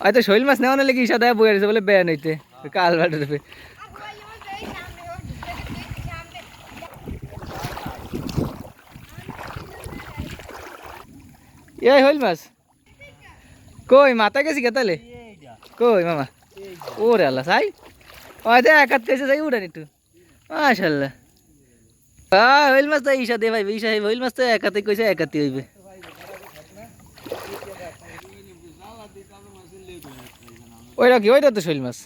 হয়তো শৈল মাছ নেওয়া নাহলে কি সাদা বয়ে বলে বেয়া নইতে? কাল বাটে দেবে। এই হইল মাছ। কই মাথা গেছি কে তাহলে কই, মামা? ওরে আল্লাহ সাই ওই দে একাত কেছে যাই উড়ান একটু। মাশাল্লাহ হ্যাঁ হইল মাছ তো ঈশা দে ভাই ঈশা হইল মাছ তো একাতে কইছে একাতে হইবে। ওইটা কি? ওইটা তো শৈল মাছ।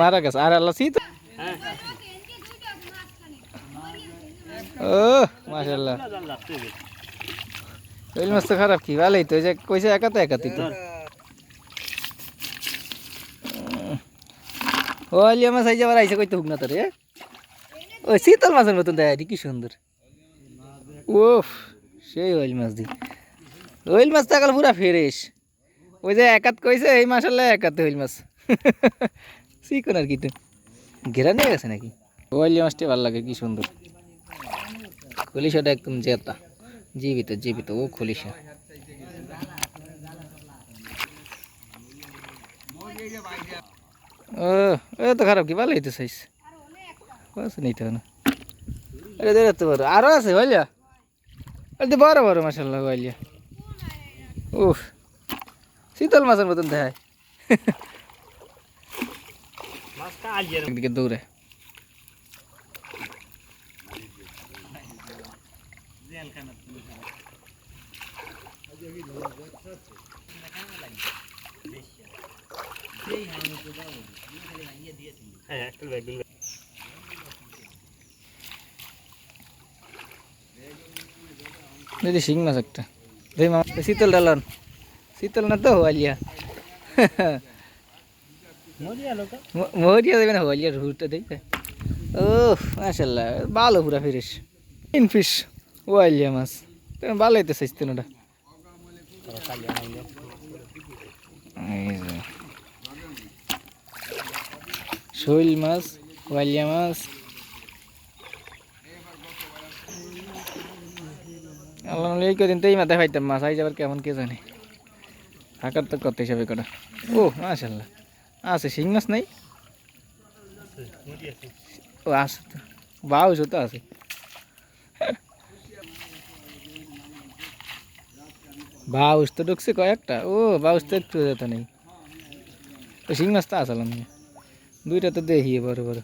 মারা গেছে। আর আল্লাহ শীত ও মাশাল্লাহ শৈল মাছ তো খারাপ কি? ভালোই তো। যে কইছে একাতে একাতি তো। ও, আলিয়া মাছ আইছে আবার আইসে কইতে হুক না তোরে ওই শীতল মাছের মতন দেয় কি সুন্দর। ওফ সেই ওইল মাছ দি। ওইল মাছ তো একাল পুরা ফ্রেশ। ওই যে একাত কইছে এই মাসাল্লাহ একাতে হইল মাছ। চিকন আর কি তো ঘেরা নিয়ে গেছে নাকি? ওইলি মাছটি ভালো লাগে কি সুন্দর। খলিশাটা একদম জেতা। জীবিত জীবিত। ও খলিশা। ও এ তো খারাপ কি ভালো হইতে চাইছে। আছে নিতে না। আরে দেখ তো বড়। আরও আছে হইলিয়া আরে বড় বড় মাসাল্লাহ হইলিয়া উফ। শীতল মাছের মতন দেখায়। একদিকে দৌড়ে। দিদি শিং মাছ একটা। শীতল ডালন। শীতল না তো হলিয়া। মরিয়া দেবে না, হলিয়া রুটটা দেখবে। ও মাশাল্লাহ ভালো পুরা ফিরিস। তিন ফিস ওয়াইলিয়া মাছ। তুমি ভালো হইতে চাইছ তিনটা। শৈল মাছ, ওয়াইলিয়া মাছ। আল্লাহ এই কদিন তো এই মাথায় পাইতাম মাছ আই যাবার কেমন কে জানে। থাকার তো কত হিসাবে কটা ও মাশাল্লাহ আছে, শিং মাছ নাই? ও, আছে তো। বাউস তো আছে। বাউস তো ঢুকছে কয়েকটা। ও, বাউস তো একটু যেত নেই। তো শিং মাছ তো আসলাম দুইটা তো দেখি বড় বড়।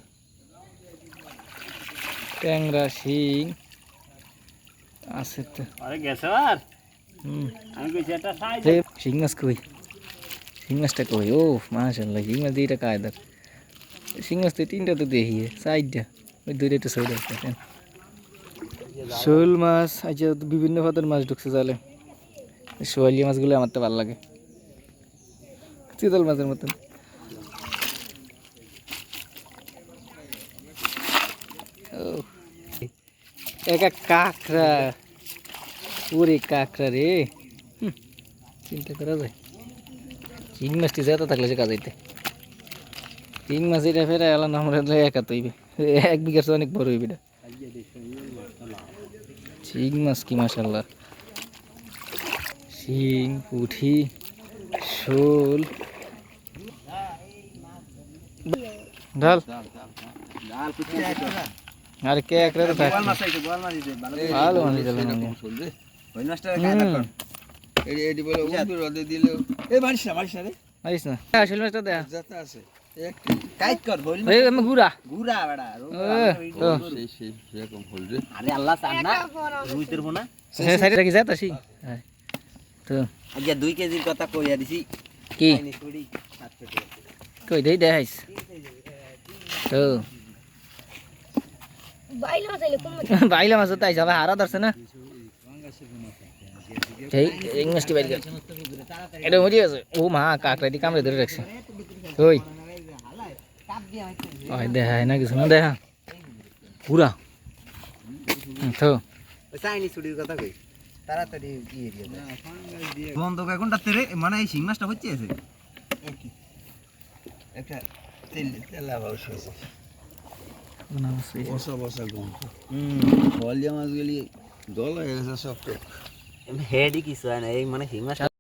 ট্যাংরা, শিং। আছে তো। আরে গেছে আর শিং মাছ কই শিং মাছটা কই ও মাশাল্লাহ শিং মাছ দুইটা কায়দার শিং মাছ তো তিনটা তো দেখি সাইডটা ওই দুইটা একটু আছে শোল মাছ আচ্ছা বিভিন্ন পদের মাছ ঢুকছে জালে শোয়ালি মাছগুলো আমার তো ভালো লাগে চিতল মাছের মতন ও এক কাঁকড়া ওরে কাঁকড়া রে চিন্তা করা যায় চিং মাছটি যেতে থাকলে সে কাজ হইতে চিং মাছ এটা ফেরে এলাম আমরা একা তৈবে এক চেয়ে অনেক বড় হইবে এটা চিং মাছ কি মাসাল্লাহ শিং পুঠি শোল ঢাল আর কে একরে তো থাকছে ভালো মানে চলে না হুম। এডি বলে উঠবে রদে দিলেও এই মারিস না মারিস না রে। আইস না। হ্যাঁ শোল মাছটা দেয়া যাতে আছে। কাইট কর বল ওই আমি গুড়া। ঘুরা বেড়া সেই সেই সেরকম হল রে। আরে আল্লাহ চান না। রুইতের না? হ্যাঁ সাইডে রাখি যা তাসি তো। আজ্ঞা দুই কেজির কথা কইয়া দিছি। কি? কই দেই দেখাইস তো। বাইলা মাছ তাই যাবে হারা ধরছে না। সেই ইংলিশটি বাইরে এটা মরি আছে। ও মা কাকড়া দি কামড়ে ধরে রাখছে। ওই। ওই দেখায় না কিছু না দেখা। পুরা। তো কথা কই। তাড়াতাড়ি ইয়ে দিয়ে বন্ধ কোনটা তেরে মানে এই শিং মাছটা হচ্ছে আছে একটা তেল তেলা বাউস হয়েছে বসা বসা গন্ধ হুম হলিয়া মাছগুলি জল হয়ে গেছে সব তো হেডি কিছু হয় না এই মানে হিমাস